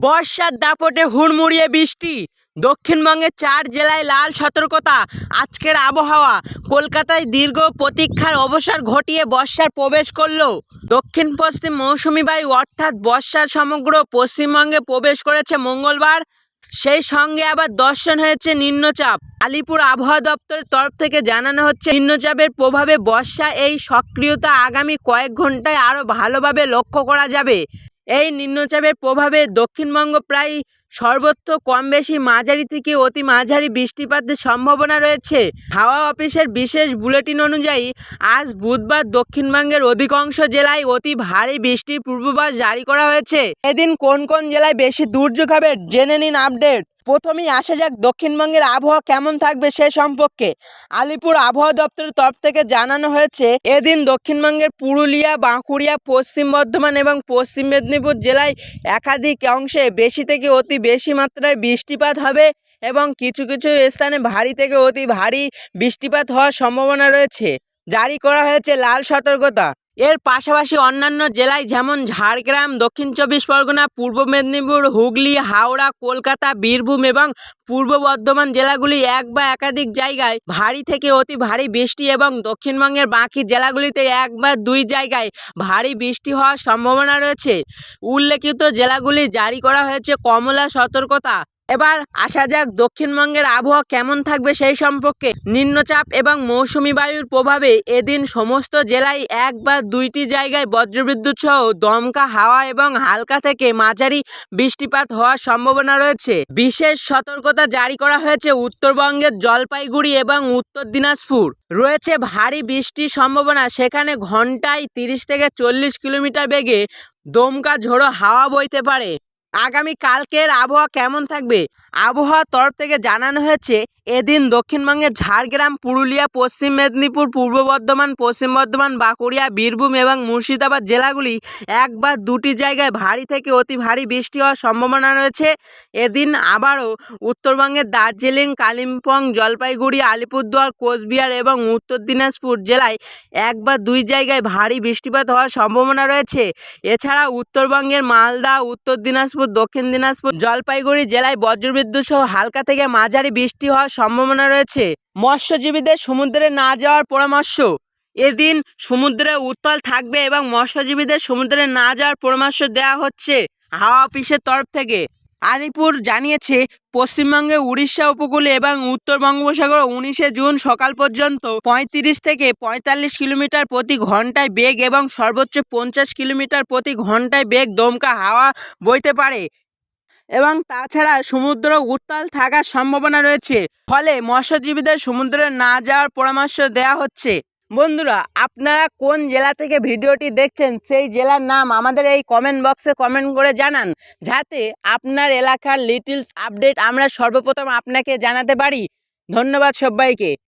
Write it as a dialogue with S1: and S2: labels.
S1: বর্ষার দাপটে হুড়মুড়িয়ে বৃষ্টি। দক্ষিণবঙ্গের চার জেলায় লাল সতর্কতা, আজকের আবহাওয়া। কলকাতায় দীর্ঘ প্রতীক্ষার অবসর ঘটিয়ে বর্ষার প্রবেশ করল। দক্ষিণ পশ্চিম মৌসুমি বায়ু অর্থাৎ বর্ষার সমগ্র পশ্চিমবঙ্গে প্রবেশ করেছে মঙ্গলবার। সেই সঙ্গে আবার দর্শন হয়েছে নিম্নচাপ। আলিপুর আবহাওয়া দপ্তরের তরফ থেকে জানানো হচ্ছে, নিম্নচাপের প্রভাবে বর্ষা এই সক্রিয়তা আগামী কয়েক ঘন্টায় আরও ভালোভাবে লক্ষ্য করা যাবে। এই নিম্নচাপের প্রভাবে দক্ষিণবঙ্গ প্রায় সর্বত্র কম বেশি মাঝারি থেকে অতি মাঝারি বৃষ্টিপাতের সম্ভাবনা রয়েছে। হাওয়া অফিসের বিশেষ বুলেটিন অনুযায়ী, আজ বুধবার দক্ষিণবঙ্গের অধিকাংশ জেলায় অতি ভারী বৃষ্টির পূর্বাভাস জারি করা হয়েছে। এদিন কোন কোন জেলায় বেশি দুর্যোগ হবে, জেনে নিন আপডেট। প্রথমেই আসা যাক দক্ষিণবঙ্গের আবহাওয়া কেমন থাকবে সে সম্পর্কে। আলিপুর আবহাওয়া দপ্তরের তরফ থেকে জানানো হয়েছে, এদিন দক্ষিণবঙ্গের পুরুলিয়া, বাঁকুড়িয়া, পশ্চিম বর্ধমান এবং পশ্চিম মেদিনীপুর জেলায় একাধিক অংশে বেশি থেকে অতি বেশি মাত্রায় বৃষ্টিপাত হবে এবং কিছু কিছু স্থানে ভারী থেকে অতি ভারী বৃষ্টিপাত হওয়ার সম্ভাবনা রয়েছে। জারি করা হয়েছে লাল সতর্কতা। এর পাশাপাশি অন্যান্য জেলায় যেমন ঝাড়গ্রাম, দক্ষিণ চব্বিশ পরগনা, পূর্ব মেদিনীপুর, হুগলি, হাওড়া, কলকাতা, বীরভূম এবং পূর্ব বর্ধমান জেলাগুলি এক বা একাধিক জায়গায় ভারী থেকে অতি ভারী বৃষ্টি এবং দক্ষিণবঙ্গের বাকি জেলাগুলিতে এক বা দুই জায়গায় ভারী বৃষ্টি হওয়ার সম্ভাবনা রয়েছে। উল্লেখিত জেলাগুলি জারি করা হয়েছে কমলা সতর্কতা এবার আসা যাক দক্ষিণবঙ্গের আবহাওয়া কেমন থাকবে সেই সম্পর্কে। নিম্নচাপ এবং মৌসুমি বায়ুর প্রভাবে এদিন সমস্ত জেলায় এক বা দুইটি জায়গায় বজ্রবিদ্যুৎ সহ দমকা হাওয়া এবং হালকা থেকে মাঝারি বৃষ্টিপাত হওয়ার সম্ভাবনা রয়েছে। বিশেষ সতর্কতা জারি করা হয়েছে উত্তরবঙ্গের জলপাইগুড়ি এবং উত্তর দিনাজপুর। রয়েছে ভারী বৃষ্টির সম্ভাবনা, সেখানে ঘন্টায় তিরিশ থেকে চল্লিশ কিলোমিটার বেগে দমকা ঝোড়ো হাওয়া বইতে পারে। আগামী কালকের আবহাওয়া কেমন থাকবে? আবহাওয়ার তরফ থেকে জানানো হয়েছে, এদিন দক্ষিণবঙ্গের ঝাড়গ্রাম, পুরুলিয়া, পশ্চিম মেদিনীপুর, পূর্ব বর্ধমান, পশ্চিম বর্ধমান বাঁকুড়িয়া বীরভূম এবং মুর্শিদাবাদ জেলাগুলি এক বা দুটি জায়গায় ভারী থেকে অতি ভারী বৃষ্টি হওয়ার সম্ভাবনা রয়েছে। এদিন আবারও উত্তরবঙ্গের দার্জিলিং, কালিম্পং, জলপাইগুড়ি, আলিপুরদুয়ার, কোচবিহার এবং উত্তর দিনাজপুর জেলায় এক বা দুই জায়গায় ভারী বৃষ্টিপাত হওয়ার সম্ভাবনা রয়েছে। এছাড়া উত্তরবঙ্গের মালদা, উত্তর দিনাজপুর দক্ষিণ দিনাজপুর, জলপাইগুড়ি জেলায় বজ্রবিদ্যুৎ সহ হালকা থেকে মাঝারি বৃষ্টি হওয়ার সম্ভাবনা রয়েছে। মৎস্যজীবীদের সমুদ্রে না যাওয়ার পরামর্শ। এদিন সমুদ্রে উত্তাল থাকবে এবং মৎস্যজীবীদের সমুদ্রে না যাওয়ার পরামর্শ দেওয়া হচ্ছে হাওয়া অফিসের তরফ থেকে। আলিপুর জানিয়েছে, পশ্চিমবঙ্গে উড়িষ্যা উপকূলে এবং উত্তর বঙ্গোপসাগর উনিশে জুন সকাল পর্যন্ত পঁয়ত্রিশ থেকে পঁয়তাল্লিশ কিলোমিটার প্রতি ঘন্টায় বেগ এবং সর্বোচ্চ পঞ্চাশ কিলোমিটার প্রতি ঘন্টায় বেগ দমকা হাওয়া বইতে পারে। এবং তাছাড়া সমুদ্র উত্তাল থাকার সম্ভাবনা রয়েছে। ফলে মৎস্যজীবীদের সমুদ্রে না যাওয়ার পরামর্শ দেওয়া হচ্ছে। বন্ধুরা, আপনারা কোন জেলা থেকে ভিডিওটি দেখছেন, সেই জেলার নাম আমাদের এই কমেন্ট বক্সে কমেন্ট করে জানান, যাতে আপনার এলাকার লিটিলস আপডেট আমরা সর্বপ্রথম আপনাকে জানাতে পারি। ধন্যবাদ সবাইকে।